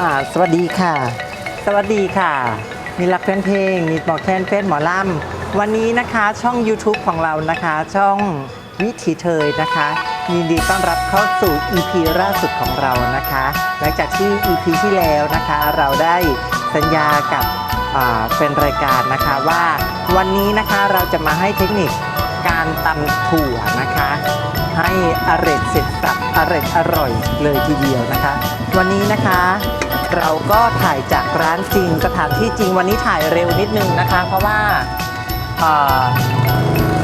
อ่าสวัสดีค่ะ สวัสดีค่ะมีรักแฟนเพลงมีหมอแคนแฟนหมอลำวันนี้นะคะช่อง YouTube ของเรานะคะ ช่องวิถีเทยนะคะยินดีต้อนรับเข้าสู่ EP ล่าสุดของเรานะคะ หลังจากที่ EP ที่แล้วนะคะ เราได้สัญญากับอ่าแฟนรายการนะคะว่าวันนี้นะคะเราจะมาให้เทคนิคการตำถั่วนะคะ ให้อร่อยเสร็จสับอร่อยอร่อยเลยทีเดียวนะคะ วันนี้นะคะ เราก็ถ่ายจากร้านจริงสถานที่จริงวันนี้ถ่ายเร็วนิดนึงนะคะ เพราะว่า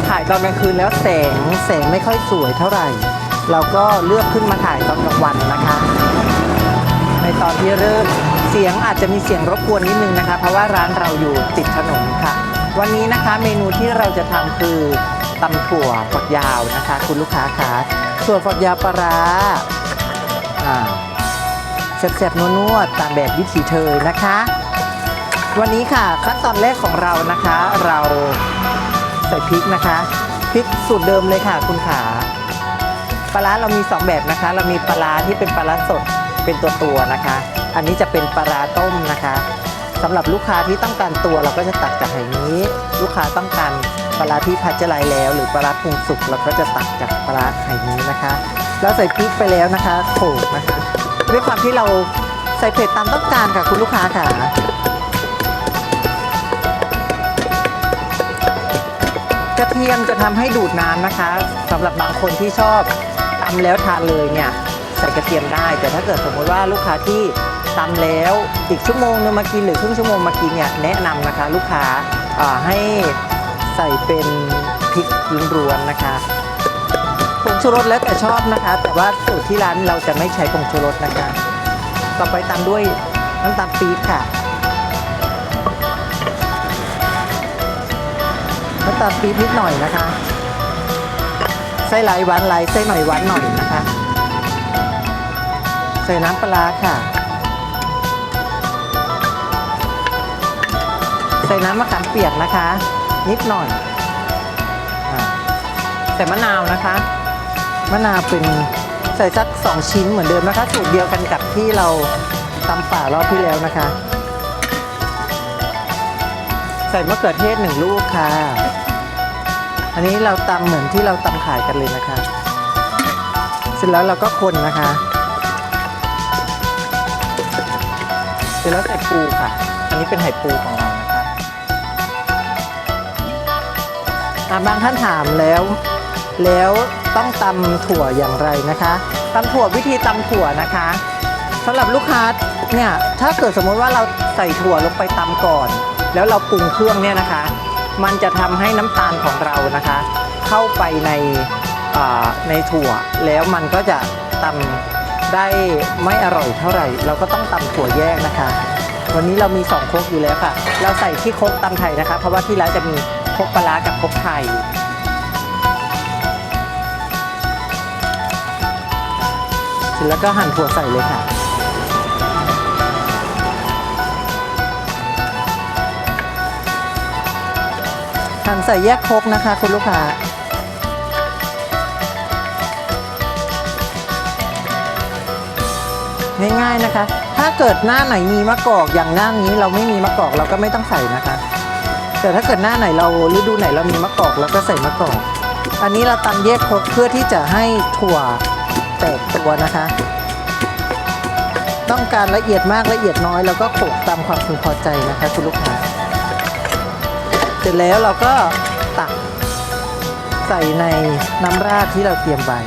ถ่ายตอนกลางคืนแล้วแสงแสงไม่ค่อยสวยเท่าไหร่ เราก็เลือกขึ้นมาถ่ายตอนกลางวันนะคะ ในตอนที่เริ่มเสียงอาจจะมีเสียงรบกวนนิดนึงนะคะ เพราะว่าร้านเราอยู่ติดถนนค่ะ วันนี้นะคะเมนูที่เราจะทำคือ ตำถั่วฝักยาวนะคะ คุณลูกค้าคะถั่วฝักยาวปลาร้าแซ่บๆนัวๆตามแบบวิถีเธอนะคะ วันนี้ค่ะขั้นตอนแรกของเรานะคะ เราใส่พริกนะคะพริกสูตรเดิมเลยค่ะ คุณขาปลาร้าเรามี 2 แบบนะคะ เรามีปลาร้าที่เป็นปลาร้าสดเป็นตัวตัวนะคะ อันนี้จะเป็นปลาร้าต้มนะคะสำหรับลูกค้าที่ต้องการตัวเราก็จะตักจากไหนี้ ลูกค้าต้องการ ปลาร้าที่พัชไลแล้ว หรือปลาร้าปรุงสุกเราก็จะตักจากปลาร้าไหนี้นะคะแล้วใส่พริกไปแล้วนะคะโขลกนะคะด้วยความที่เราใส่เผ็ดตามต้องการค่ะคุณลูกค้าค่ะกระเทียมจะทำให้ดูดน้ำนะคะสำหรับบางคนที่ชอบตำแล้วทานเลยเนี่ยใส่กระเทียมได้ แต่ถ้าเกิดสมมติว่าลูกค้าที่ตำแล้วอีกชั่วโมงนึงมากินหรือครึ่งชั่วโมงมากินเนี่ยแนะนำนะคะ ลูกค้าให้ ใส่เป็นพริกล้วนๆนะคะผงชูรสแล้วแต่ชอบนะคะ แต่ว่าสูตรที่ร้านเราจะไม่ใช้ผงชูรสนะคะ ต่อไปตามด้วยน้ำตาลปี๊บค่ะน้ำตาลปี๊บนิดหน่อยนะคะ ไส้ไหลหวานไหลไส้หน่อยหวานหน่อยนะคะ ใส่น้ำปลาร้าค่ะ ใส่น้ำมะขามเปียกนะคะ นิดหน่อยอ่าใส่มะนาวนะคะ มะนาวเป็นใส่สักสองชิ้นเหมือนเดิมนะคะ สูตรเดียวกันกับที่เราตำป่ารอบที่แล้วนะคะ ใส่มะเขือเทศหนึ่งลูกค่ะ อันนี้เราตำเหมือนที่เราตำขายกันเลยนะคะ เสร็จแล้วเราก็คนนะคะ เสร็จแล้วใส่ปูค่ะ อันนี้เป็นไห่ปูของเรา บางท่านถามแล้ว แล้วต้องตำถั่วอย่างไรนะคะตำถั่ววิธีตำถั่วนะคะสำหรับลูกค้าเนี่ยถ้าเกิดสมมติว่าเราใส่ถั่วลงไปตำก่อน แล้วเราปรุงเครื่องเนี่ยนะคะ มันจะทำให้น้ำตาลของเรานะคะ เข้าไปในในถั่ว แล้วมันก็จะตำได้ไม่อร่อยเท่าไหร่ เราก็ต้องตำถั่วแยกนะคะ วันนี้เรามีสองคกอยู่แล้วค่ะ เราใส่ที่โคกตำไทยนะคะ เพราะว่าที่ร้านจะมี ครกปลาร้ากับครกไทยเสร็จแล้วก็หั่นถั่วใส่เลยค่ะ หั่นใส่แยกครกนะคะคุณลูกค้าง่ายๆนะคะ ถ้าเกิดหน้าไหนมีมะกอกอย่างหน้านี้เราไม่มีมะกอกเราก็ไม่ต้องใส่นะคะ แต่ถ้าเกิดหน้าไหนเราฤดูไหนเรามีมะกอกเราก็ใส่มะกอก อันนี้เราตำแยกครกเพื่อที่จะให้ถั่วแตกตัวนะคะ ต้องการละเอียดมากละเอียดน้อยเราก็โขกตามความพึงพอใจนะคะคุณลูกค้าเสร็จแล้วเราก็ตักใส่ในน้ำราดที่เราเตรียมไว้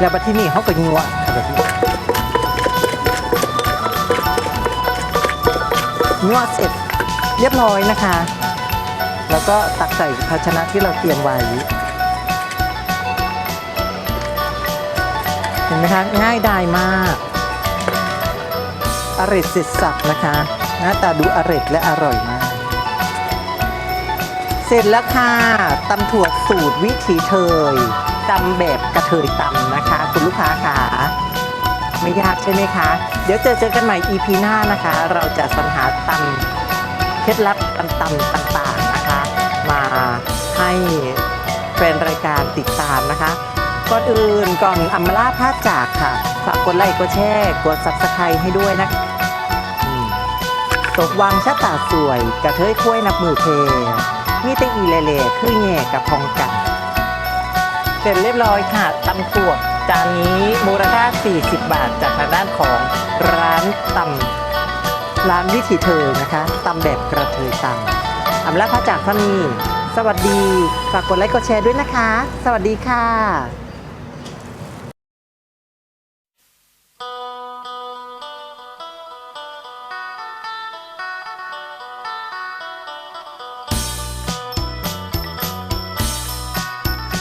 แล้วบัดที่นี่เขาก็ยัวค่ะแบบนี้ยัวเสร็จ เรียบร้อยนะคะ แล้วก็ตักใส่ภาชนะที่เราเตรียมไว้ เห็นไหมคะ ง่ายดายมากอร่อยเสร็จสับนะคะ หน้าตาดูอร่อยและอร่อยมาก เสร็จแล้วค่ะตำถั่วสูตรวิถีเทยตำแบบกระเทยตำนะคะ คุณลูกค้าค่ะไม่ยากใช่ไหมคะ เดี๋ยวเจอเจอกันใหม่ EP หน้านะคะ เราจะสรรหาตำ เคล็ดลับตำตำต่างๆนะคะ มาให้แฟนรายการติดตามนะคะ ก่อนอื่นก่อนอัมมาล่าพจากค่ะฝากกดไลค์กดแชร์กดซับสไครต์ให้ด้วยนะตกวังชะตาสวยกระเทยคุ้ยนับมือเพมีแต่อีเล่คือแง่กับพองกันเสร็จเรียบร้อยค่ะตำถั่วจานนี้มูลค่า 40 บาทจากทางด้านของร้านตำ ร้านวิถีเธอนะคะตำแบบกระเทยตำอำลาพระจากท่านีสวัสดี ฝากกดไลค์กดแชร์ด้วยนะคะ สวัสดีค่ะ